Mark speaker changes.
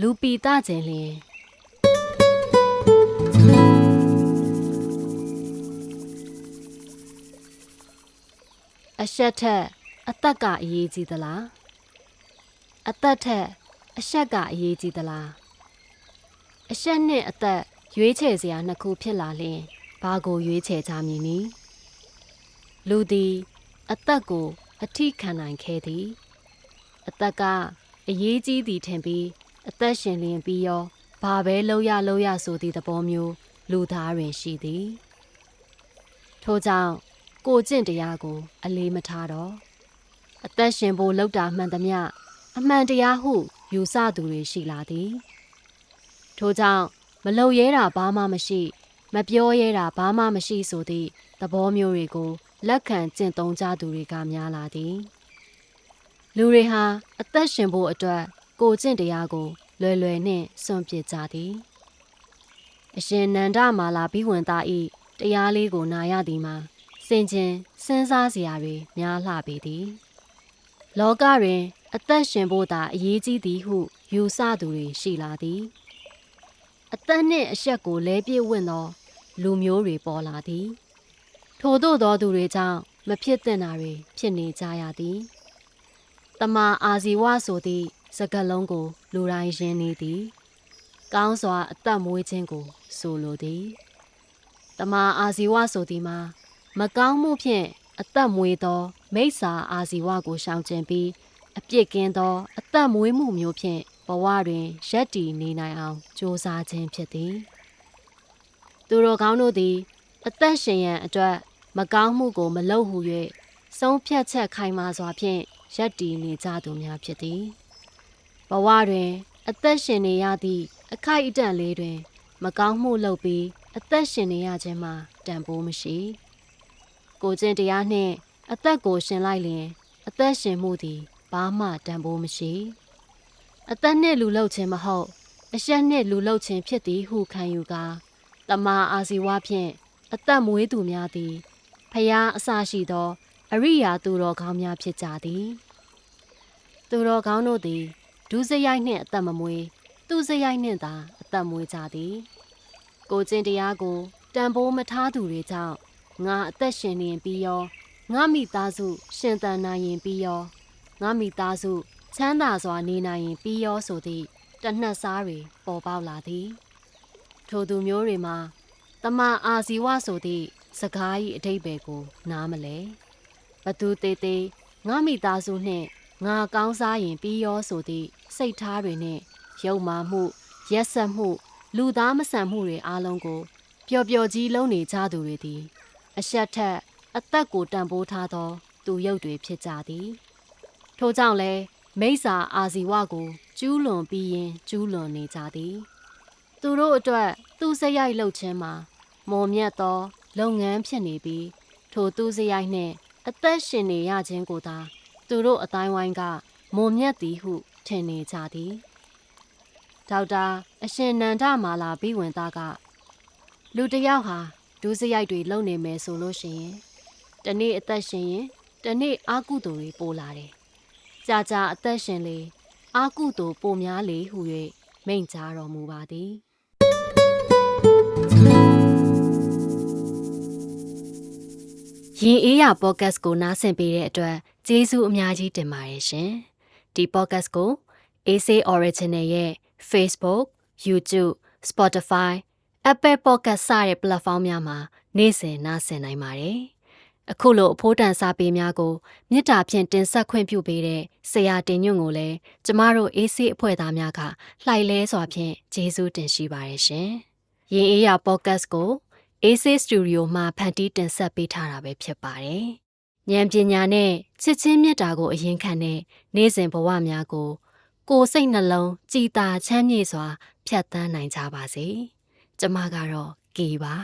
Speaker 1: လူပီတခြင်းလျင်အရှက်ထက်အသက်ကအရေးကြီးသလားအသက်ထက်အရှက်ကအရေးကြီးသလားအရှက်နှင့်အသက်ရွေးချယ်စရာနှစ်ခုဖြစ်လာလျင်ဘာကိုရွေးချယ်ကြမည်နည်းလူသည် အသက်ကို အထိခံနိုင်ခဲ့သည် အသက်ကအရေးကြီးသည်ထင်ပြီး အသက်ရှင်လျင်ပြီးရောဘာပဲလုံးရလုံးရဆိုသည့်သဘောမျိုး လူသားတွင်ရှိသည်ထို့ကြောင့်ကိုကျင့်တရားကို အလေးမထားတော့အသက်ရှင်ဖို့လောက်တာမှန်သမျှအမှန်တရားဟုယူဆသူတွေရှိလာသည်ထို့ကြောင့်မလုံရဲတာဘာမှမရှိ မပြောရဲတာဘာမှမရှိဆိုသည့်သဘောမျိုးတွေကိုလက်ခံကျင့်သုံးကြသူတွေကများလာသည် လူတွေဟာအသက်ရှင်ဖို့အတွက်ကိုကျင့်တရားကို လွယ်လွယ်နှင့်စွန့်ပစ်ကြသည်အရှင်နန္ဒမာလာဘိဝန္တာဤတရားလေးကိုနာရသည်မှာစင်ကျင်စဉ်းစားစရာတွေများလှပေသည်လောကတွင် အသက်ရှင်ဖို့သာအရေးကြီးသည်ဟုယူဆသူတွေရှိလာသည်အသက်နှင့်အဆက်ကိုလဲပြည့်ဝင့်သော လူမျိုးတွေပေါ်လာသည် ထို့သောသောသူတွေကြောင့်မဖြစ်သင့်တာတွေဖြစ်နေကြရသည်တမအာဇီဝဆိုသည့် စကားလုံးကိုလူတိုင်းရင်းနေသည်ကောင်းစွာအသက်မွေးခြင်းကို ဆိုလိုသည်တမအာဇီဝဆိုသည်မှာမကောင်းမှုဖြင့်အသက်မွေးသော မိစ္ဆာအာဇီဝကိုရှောင်ကျဉ်ပြီးအပြစ်ကင်းသော အသက်မွေးမှုမျိုးဖြင့်ဘဝတွင်ရက်တည်နေနိုင်အောင်ကြိုးစားခြင်းဖြစ်သည်သူတော်ကောင်းတို့သည် အသက်ရှင်ရန်အတွက် မကောင်းမှုကိုမလုပ်ဟု၍ဆုံးဖြတ်ချက်ခိုင်မာစွာဖြင့်ရက်တည်နေကြသူများဖြစ်သည် ဘဝတွင် အသက်ရှင်နေရသည့် အခိုက်အတန့်လေးတွင် မကောင်းမှုလုပ်ပြီး အသက်ရှင်နေရခြင်းမှာတန်ဖိုးမရှိကိုကျင့်တရားနှင့်အသက်ကိုရှင်လိုက်လျင် အသက်ရှင်မှုသည်ဘာမှတန်ဖိုးမရှိအသက်နှင့်လူလုခြင်းမဟုတ် အရှက်နှင့်လူလုခြင်းဖြစ်သည်ဟုခံယူကာတမာအာဇီဝဖြင့်အသက်မွေးသူများသည်ဖျားအစရှိသော အရိယာသူတော်ကောင်းများဖြစ်ကြသည် သူတော်ကောင်းတို့သည် ဒုစရိုက်နှင့်အသက်မမွေးသူစရိုက်နှင့်သာအသက်မွေးကြသည်ကိုကျင့်တရားကိုတန်ဖိုးမထားသူတွေကြောင့်ငါအသက်ရှင်နေရင်ပြီးရောငါမိသားစု ရှင်သန်နိုင်ရင်ပြီးရောငါမိသားစု ချမ်းသာစွာနေနိုင်ရင်ပြီးရောဆိုသည့်တနှက်စားတွေပေါ်ပေါက်လာသည်ထိုသူမျိုးတွေမှာတမအာဇီဝဆိုသည့်စကား၏အတိတ်ပဲကို နားမလဲဘသူသေးသေးငါမိသားစုနှင့် ငါကောင်းစားရင်ပြီးရောဆိုသည့်စိတ်ထားတွေနှင့်ယုံမာမှုရက်ဆက်မှု လူသားမဆန်မှုတွေအားလုံးကိုပျော်ပျော်ကြီးလုံးနေကြသူတွေသည် အဆက်ထက်အသက်ကိုတန်ဖိုးထားသော သူရုပ်တွေဖြစ်ကြသည် ထို့ကြောင့်လဲမိစ္ဆာအာဇီဝကိုကျူးလွန်ပြီးရင်ကျူးလွန်နေကြသည် သူတို့အတွက်သူစရိုက်လှုပ်ခြင်းမှာမော်မြတ်သော လုပ်ငန်းဖြစ်နေပြီး ထိုသူစရိုက်နှင့်အသက်ရှင်နေရခြင်းကိုသာ သူတို့အတိုင်းဝိုင်းကမွန်မြတ်သည်ဟုထင်နေကြသည်ဒေါက်တာအရှင်နန္ဒမာလာဘိဝင်သားကလူတစ်ယောက်ဟာဒုစရိုက်တွေလုပ်နေမယ်ဆိုလို့ရှိရင်တနေ့အသက်ရှင်ရင်တနေ့အာကုသိုလ်တွေပိုလာတယ်ကြာကြာအသက်ရှင်လေအာကုသိုလ်ပိုများလေဟု၍မိန့်ကြားတော်မူပါသည်ရင်အေးရပေါ့ကတ်ကိုနားဆင်ပေးတဲ့အတွက် ကျေးဇူးအများကြီးတင်ပါတယ်ရှင်ဒီ podcast ကို AC Original ရဲ့ Facebook, YouTube, Spotify, Apple Podcast စတဲ့ platform များမှာနေ့စဉ်နှာစင်နိုင်ပါတယ်။အခုလိုအဖို့တန်စာပေများကိုမေတ္တာဖြင့်တင်ဆက်ခွင့်ပြုပေးတဲ့ဆရာတင်ညွန့်ကိုလည်းကျမတို့ AC အဖွဲ့သားများကလှိုက်လဲစွာဖြင့်ကျေးဇူးတင်ရှိပါတယ်ရှင်။ရင်အေးရ podcast ကို AC Studio မှာဖန်တီးတင်ဆက်ပေးထားတာပဲဖြစ်ပါတယ်။ ဉာဏ်ပညာနဲ့ချစ်ချင်းမေတ္တာကိုအရင်ခံတဲ့နေ့စဉ်ဘဝများကို ကိုယ်စိတ်နှလုံးကြည်သာချမ်းမြေ့စွာ ဖြတ်သန်းနိုင်ကြပါစေ။ကျမကတော့ကေပါ